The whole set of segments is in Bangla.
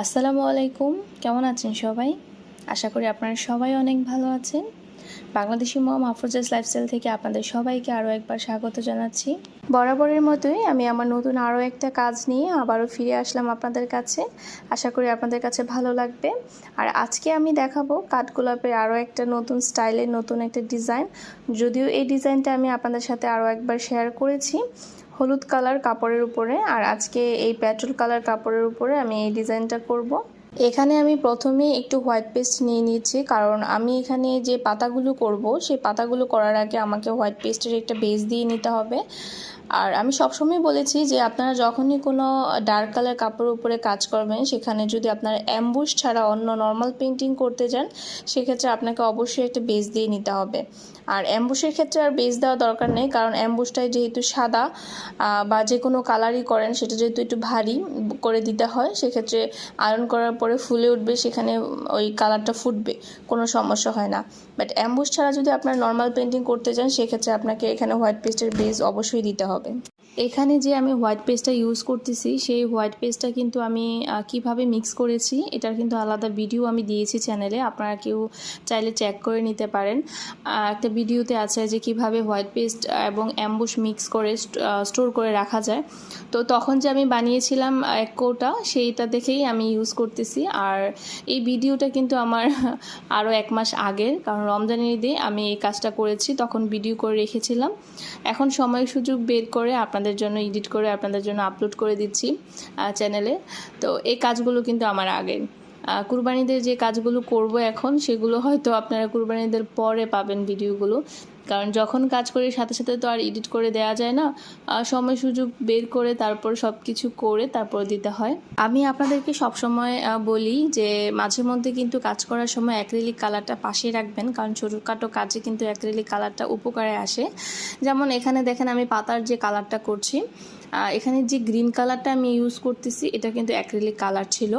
আসসালামু আলাইকুম। কেমন আছেন সবাই? আশা করি আপনারা সবাই অনেক ভালো আছেন। বাংলাদেশি মম আফরোজাস লাইফস্টাইল থেকে আপনাদের সবাইকে আরও একবার স্বাগত জানাচ্ছি। বরাবরের মতোই আমি আমার নতুন আরও একটা কাজ নিয়ে আবারও ফিরে আসলাম আপনাদের কাছে। আশা করি আপনাদের কাছে ভালো লাগবে। আর আজকে আমি দেখাবো কাঠগোলাপের আরও একটা নতুন স্টাইলের নতুন একটা ডিজাইন। যদিও এই ডিজাইনটা আমি আপনাদের সাথে আরও একবার শেয়ার করেছি। হলুদ কালার কাপড়ের উপরে, আর আজকে এই পেট্রোল কালার কাপড়ের উপরে আমি এই ডিজাইনটা করব। এখানে আমি প্রথমে একটু হোয়াইট পেস্ট নিয়ে নিয়েছি কারণ আমি এখানে যে পাতাগুলো করব, সেই পাতাগুলো করার আগে আমাকে হোয়াইট পেস্টের একটা বেস দিয়ে নিতে হবে আর আমি সবসময় বলেছি যে আপনারা যখনই কোনো ডার্ক কালার কাপড়ের উপরে কাজ করবেন, সেখানে যদি আপনার অ্যাম্বুশ ছাড়া অন্য নর্মাল পেন্টিং করতে যান, সেক্ষেত্রে আপনাকে অবশ্যই একটা বেস দিয়ে নিতে হবে। আর অ্যাম্বুশের ক্ষেত্রে আর বেস দেওয়া দরকার নেই, কারণ অ্যাম্বুশটাই যেহেতু সাদা বা যে কোনো কালারই করেন, সেটা যেহেতু একটু ভারী করে দিতে হয়, সেক্ষেত্রে আয়রন করার পরে ফুলে উঠবে, সেখানে ওই কালারটা ফুটবে, কোনো সমস্যা হয় না। বাট অ্যাম্বুশ ছাড়া যদি আপনার নর্মাল পেন্টিং করতে চান সেক্ষেত্রে আপনাকে এখানে হোয়াইট পেস্টের বেস অবশ্যই দিতে হবে। হবে এখানে যে আমি হোয়াইট পেস্টটা ইউজ করতেছি, সেই হোয়াইট পেস্টটা কিন্তু আমি কীভাবে মিক্স করেছি, এটার কিন্তু আলাদা ভিডিও আমি দিয়েছি চ্যানেলে আপনারা কেউ চাইলে চেক করে নিতে পারেন। একটা ভিডিওতে আছে যে কীভাবে হোয়াইট পেস্ট এবং অ্যাম্বুশ মিক্স করে স্টোর করে রাখা যায়। তো তখন যে আমি বানিয়েছিলাম এক কোটা, সেইটা দেখেই আমি ইউজ করতেছি। আর এই ভিডিওটা কিন্তু আমার আরও এক মাস আগের কারণ রমজানের ঈদে আমি এই কাজটা করেছি, তখন ভিডিও করে রেখেছিলাম। এখন সময় সুযোগ বের করে আপনাদের জন্য এডিট করে আপনাদের জন্য আপলোড করে দিচ্ছি চ্যানেলে তো এই কাজগুলো কিন্তু আমার আগের। কুরবানিদের যে কাজগুলো করব এখন, সেগুলো হয়তো আপনারা কুরবানিদের পরে পাবেন ভিডিওগুলো কারণ যখন কাজ করি সাথে সাথে তো আর এডিট করে দেওয়া যায় না। সময় সুযোগ বের করে তারপর সব কিছু করে তারপর দিতে হয়। আমি আপনাদেরকে সবসময় বলি যে মাঝে মধ্যে কিন্তু কাজ করার সময় অ্যাক্রিলিক কালারটা পাশে রাখবেন, কারণ ছোটোখাটো কাজে কিন্তু অ্যাক্রিলিক কালারটা উপকারে আসে। যেমন এখানে দেখেন আমি পাতার যে কালারটা করছি এখানে যে গ্রিন কালারটা আমি ইউজ করতেছি, এটা কিন্তু অ্যাক্রিলিক কালার ছিল।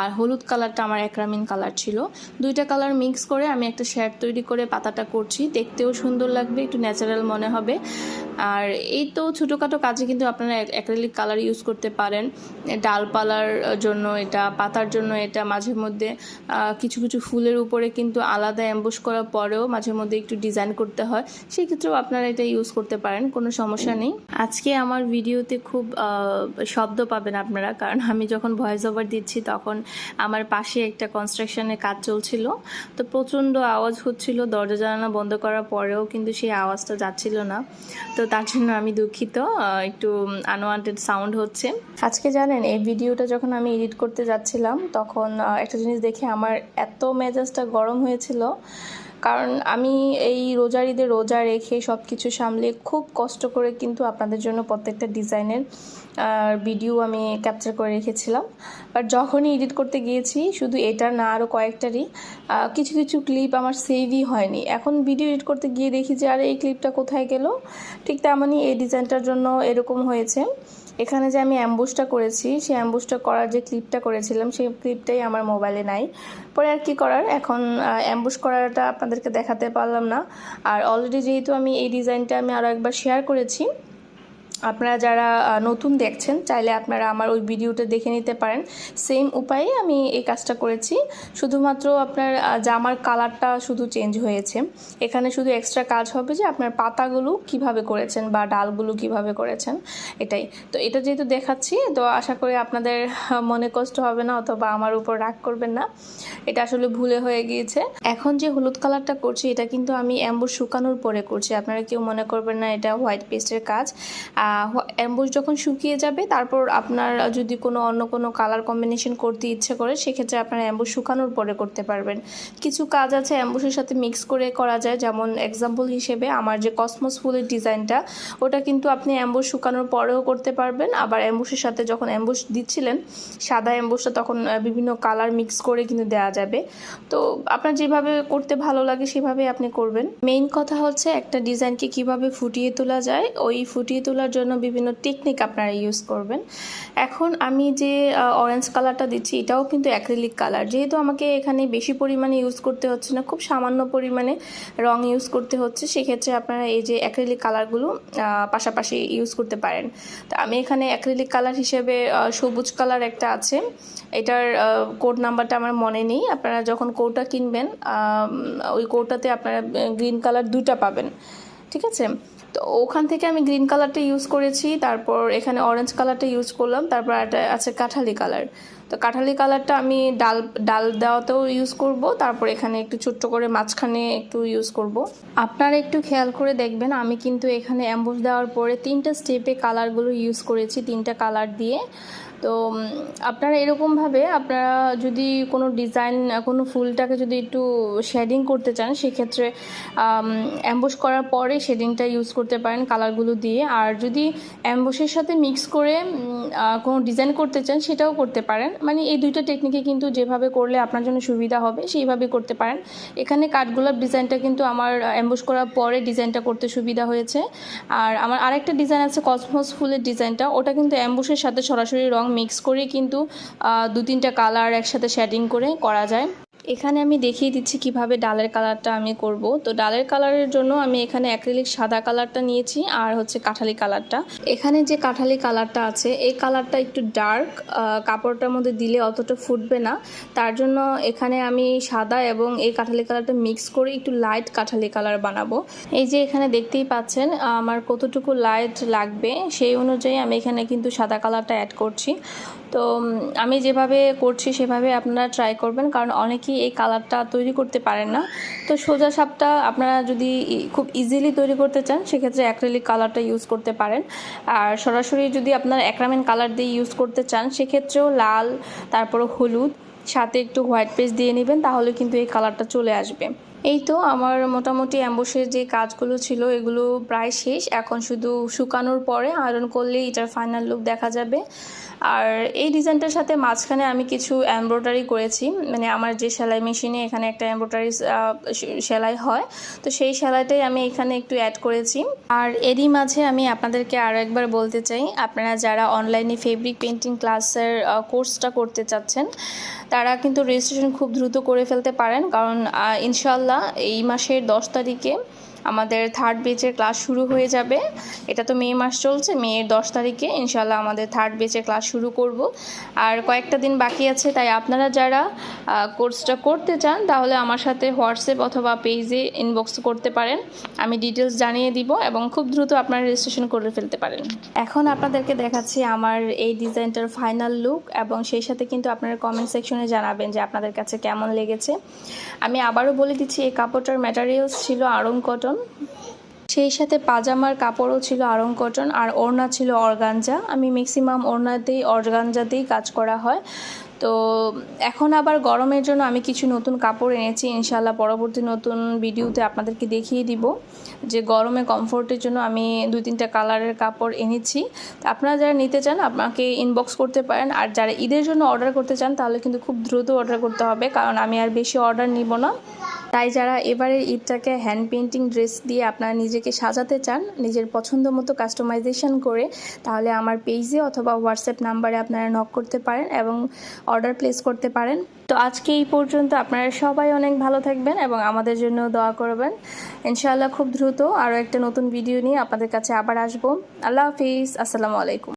আর হলুদ কালারটা আমার অ্যাক্রামিন কালার ছিল। দুইটা কালার মিক্স করে আমি একটা শেড তৈরি করে পাতাটা করছি। দেখতেও সুন্দর লাগবে, একটু ন্যাচারাল মনে হবে। আর এই তো ছোটোখাটো কাজে কিন্তু আপনারা অ্যাক্রিলিক কালার ইউজ করতে পারেন। ডালপালার জন্য এটা, পাতার জন্য এটা মাঝে মধ্যে কিছু কিছু ফুলের উপরে কিন্তু আলাদা অ্যাম্বোস করার পরেও মাঝে মধ্যে একটু ডিজাইন করতে হয়। সেক্ষেত্রেও আপনারা এটা ইউজ করতে পারেন, কোনো সমস্যা নেই। আজকে আমার ভিডিওতে খুব শব্দ পাবেন আপনারা, কারণ আমি যখন ভয়েস ওভার দিচ্ছি তখন আমার পাশে একটা কনস্ট্রাকশনের কাজ চলছিল। তো প্রচণ্ড আওয়াজ হচ্ছিল, দরজা জানালা বন্ধ করার পরেও কিন্তু সেই আওয়াজটা যাচ্ছিল না। তো তার জন্য আমি দুঃখিত। একটু আনওয়ান্টেড সাউন্ড হচ্ছে। আজকে জানেন, এই ভিডিওটা যখন আমি এডিট করতে যাচ্ছিলাম, তখন একটা জিনিস দেখে আমার এত মেজাজটা গরম হয়েছিল কারণ আমি এই রোজার ঈদে রোজা রেখে সব কিছু সামলে খুব কষ্ট করে কিন্তু আপনাদের জন্য প্রত্যেকটা ডিজাইনের ভিডিও আমি ক্যাপচার করে রেখেছিলাম। বাট যখনই এডিট করতে গিয়েছি, শুধু এটা না আরও কয়েকটারই কিছু কিছু ক্লিপ আমার সেভই হয়নি। এখন ভিডিও এডিট করতে গিয়ে দেখি যে, আরে, এই ক্লিপটা কোথায় গেল? ঠিক তেমনই এই ডিজাইনটার জন্য এরকম হয়েছে। এখানে যে আমি অ্যাম্বুসটা করেছি সেই অ্যাম্বুসটা করার যে ক্লিপটা করেছিলাম, সেই ক্লিপটাই আমার মোবাইলে নাই। পরে আর কি করার? এখন অ্যাম্বুস করাটা আপনাদেরকে দেখাতে পারলাম না। আর অলরেডি যেহেতু আমি এই ডিজাইনটা আমি আরও একবার শেয়ার করেছি আপনারা যারা নতুন দেখছেন, চাইলে আপনারা আমার ওই ভিডিওটা দেখে নিতে পারেন। সেম উপায়ে আমি এই কাজটা করেছি। শুধুমাত্র আপনার জামার কালারটা শুধু চেঞ্জ হয়েছে। এখানে শুধু এক্সট্রা কাজ হবে যে আপনার পাতাগুলো কীভাবে করেছেন বা ডালগুলো কীভাবে করেছেন, এটাই। তো এটা যেহেতু দেখাচ্ছি, তো আশা করি আপনাদের মনে কষ্ট হবে না অথবা আমার উপর রাগ করবেন না। এটা আসলে ভুলে হয়ে গিয়েছে। এখন যে হলুদ কালারটা করছি, এটা কিন্তু আমি অ্যাম্বুর শুকানোর পরে করছি। আপনারা কেউ মনে করবেন না, এটা হোয়াইট পেস্টের কাজ। অ্যাম্বুস যখন শুকিয়ে যাবে, তারপর আপনার যদি কোনো অন্য কোনো কালার কম্বিনেশন করতে ইচ্ছে করে, সেক্ষেত্রে আপনার অ্যাম্বুস শুকানোর পরে করতে পারবেন। কিছু কাজ আছে অ্যাম্বুসের সাথে মিক্স করে করা যায়, যেমন এক্সাম্পল হিসেবে আমার যে কসমস ফুলের ডিজাইনটা, ওটা কিন্তু আপনি অ্যাম্বুস শুকানোর পরেও করতে পারবেন। আবার অ্যাম্বুসের সাথে যখন অ্যাম্বুস দিচ্ছিলেন, সাদা অ্যাম্বুসটা তখন বিভিন্ন কালার মিক্স করে কিন্তু দেওয়া যাবে। তো আপনার যেভাবে করতে ভালো লাগে সেভাবে আপনি করবেন। মেইন কথা হচ্ছে একটা ডিজাইনকে কীভাবে ফুটিয়ে তোলা যায়, ওই ফুটিয়ে তোলার জন্য বিভিন্ন টেকনিক আপনারা ইউজ করবেন। এখন আমি যে অরেঞ্জ কালারটা দিচ্ছি, এটাও কিন্তু অ্যাক্রিলিক কালার যেহেতু আমাকে এখানে বেশি পরিমাণে ইউজ করতে হচ্ছে না, খুব সামান্য পরিমাণে রং ইউজ করতে হচ্ছে, সেক্ষেত্রে আপনারা এই যে অ্যাক্রিলিক কালারগুলো পাশাপাশি ইউজ করতে পারেন। তো আমি এখানে অ্যাক্রিলিক কালার হিসেবে সবুজ কালার একটা আছে। এটার কোড নাম্বারটা আমার মনে নেই। আপনারা যখন কোডটা কিনবেন ওই কোডটাতে আপনারা গ্রিন কালার দুটা পাবেন। ঠিক আছে? তো ওখান থেকে আমি গ্রিন কালারটা ইউজ করেছি, তারপর এখানে অরেঞ্জ কালারটা ইউজ করলাম, তারপর একটা আছে কাঠালি কালার তো কাঁঠালি কালারটা আমি ডাল ডাল দেওয়াতেও ইউজ করব, তারপর এখানে একটু ছোট্ট করে মাঝখানে একটু ইউজ করব। আপনারা একটু খেয়াল করে দেখবেন, আমি কিন্তু এখানে অ্যাম্বুস দেওয়ার পরে তিনটা স্টেপে কালারগুলো ইউজ করেছি, তিনটা কালার দিয়ে। তো আপনারা এরকমভাবে আপনারা যদি কোনো ডিজাইন কোনো ফুলটাকে যদি একটু শেডিং করতে চান, সেক্ষেত্রে অ্যাম্বুশ করার পরে শেডিংটা ইউজ করতে পারেন কালারগুলো দিয়ে। আর যদি অ্যাম্বুশের সাথে মিক্স করে কোনো ডিজাইন করতে চান, সেটাও করতে পারেন। মানে এই দুইটা টেকনিকে কিন্তু যেভাবে করলে আপনার জন্য সুবিধা হবে সেইভাবে করতে পারেন। এখানে কাঠগোলাপ ডিজাইনটা কিন্তু আমার অ্যাম্বুস করার পরে ডিজাইনটা করতে সুবিধা হয়েছে। আর আমার আরেকটা ডিজাইন আছে কসমস ফুলের ডিজাইনটা ওটা কিন্তু অ্যাম্বুসের সাথে সরাসরি রং মিক্স করে কিন্তু দু তিনটা কালার একসাথে শেডিং করে করা যায়। এখানে আমি দেখিয়ে দিচ্ছি কীভাবে ডালের কালারটা আমি করব। তো ডালের কালারের জন্য আমি এখানে অ্যাক্রিলিক সাদা কালারটা নিয়েছি আর হচ্ছে কাঠালি কালারটা। এখানে যে কাঠালি কালারটা আছে, এই কালারটা একটু ডার্ক কাপড়টার মধ্যে দিলে অতটা ফুটবে না। তার জন্য এখানে আমি সাদা এবং এই কাঠালি কালারটা মিক্স করে একটু লাইট কাঠালি কালার বানাবো। এই যে এখানে দেখতেই পাচ্ছেন, আমার কতটুকু লাইট লাগবে সেই অনুযায়ী আমি এখানে কিন্তু সাদা কালারটা অ্যাড করছি। তো আমি যেভাবে করছি সেভাবে আপনারা ট্রাই করবেন, কারণ অনেকেই এই কালারটা তৈরি করতে পারেন না। তো সোজা সাপটা আপনারা যদি খুব ইজিলি তৈরি করতে চান, সেক্ষেত্রে অ্যাক্রেলিক কালারটা ইউজ করতে পারেন। আর সরাসরি যদি আপনার অ্যাক্রামেন কালার দিয়ে ইউজ করতে চান, সেক্ষেত্রেও লাল, তারপর হলুদ, সাথে একটু হোয়াইট পেস্ট দিয়ে নেবেন, তাহলে কিন্তু এই কালারটা চলে আসবে। এই তো আমার মোটামুটি অ্যাম্বুসের যে কাজগুলো ছিল, এগুলো প্রায় শেষ। এখন শুধু শুকানোর পরে আয়রন করলে এটার ফাইনাল লুক দেখা যাবে। আর এই ডিজাইনটার সাথে মাঝখানে আমি কিছু এমব্রয়ডারি করেছি। মানে আমার যে সেলাই মেশিনে এখানে একটা এমব্রয়ডারি সেলাই হয়, তো সেই সেলাইটাই আমি এখানে একটু অ্যাড করেছি। আর এরই মাঝে আমি আপনাদেরকে আরও একবার বলতে চাই, আপনারা যারা অনলাইনে ফেব্রিক পেন্টিং ক্লাসের কোর্সটা করতে চাচ্ছেন, তারা কিন্তু রেজিস্ট্রেশন খুব দ্রুত করে ফেলতে পারেন। কারণ ইনশাল্লাহ এই মাসের দশ তারিখে আমাদের থার্ড বেচের ক্লাস শুরু হয়ে যাবে। এটা তো মে মাস চলছে মেয়ের দশ তারিখে ইনশাল্লাহ আমাদের থার্ড বেচের ক্লাস শুরু করব। আর কয়েকটা দিন বাকি আছে, তাই আপনারা যারা কোর্সটা করতে চান, তাহলে আমার সাথে হোয়াটসঅ্যাপ অথবা পেজে ইনবক্স করতে পারেন। আমি ডিটেলস জানিয়ে দিব এবং খুব দ্রুত আপনারা রেজিস্ট্রেশন করে ফেলতে পারেন। এখন আপনাদেরকে দেখাচ্ছি আমার এই ডিজাইনটার ফাইনাল লুক এবং সেই সাথে কিন্তু আপনারা কমেন্ট সেকশনে জানাবেন যে আপনাদের কাছে কেমন লেগেছে। আমি আবারও বলে দিচ্ছি, এই কাপড়টার ম্যাটারিয়ালস ছিল আড়ং কটন সেই সাথে পাজামার কাপড়ও ছিল আড়ং কটন আর ওড়না ছিল অর্গানজা। আমি ম্যাক্সিমাম ওড়নাতেই, অর্গানজাতেই কাজ করা হয়। তো এখন আবার গরমের জন্য আমি কিছু নতুন কাপড় এনেছি। ইনশাল্লাহ পরবর্তী নতুন ভিডিওতে আপনাদেরকে দেখিয়ে দিব যে গরমে কমফোর্টের জন্য আমি দুই তিনটা কালারের কাপড় এনেছি। আপনারা যারা নিতে চান আপনাকে ইনবক্স করতে পারেন। আর যারা ঈদের জন্য অর্ডার করতে চান তাহলে কিন্তু খুব দ্রুত অর্ডার করতে হবে। কারণ আমি আর বেশি অর্ডার নিব না। তাই যারা এবারের ঈদটাকে হ্যান্ড পেন্টিং ড্রেস দিয়ে আপনারা নিজেকে সাজাতে চান, নিজের পছন্দ মতো কাস্টমাইজেশন করে, তাহলে আমার পেজে অথবা হোয়াটসঅ্যাপ নাম্বারে আপনারা নক করতে পারেন এবং অর্ডার প্লেস করতে পারেন। তো আজকে এই পর্যন্ত আপনারা সবাই অনেক ভালো থাকবেন এবং আমাদের জন্য দোয়া করবেন। ইনশাআল্লাহ খুব দ্রুত আরও একটা নতুন ভিডিও নিয়ে আপনাদের কাছে আবার আসব। আল্লাহ হাফিজ, আসসালামু আলাইকুম।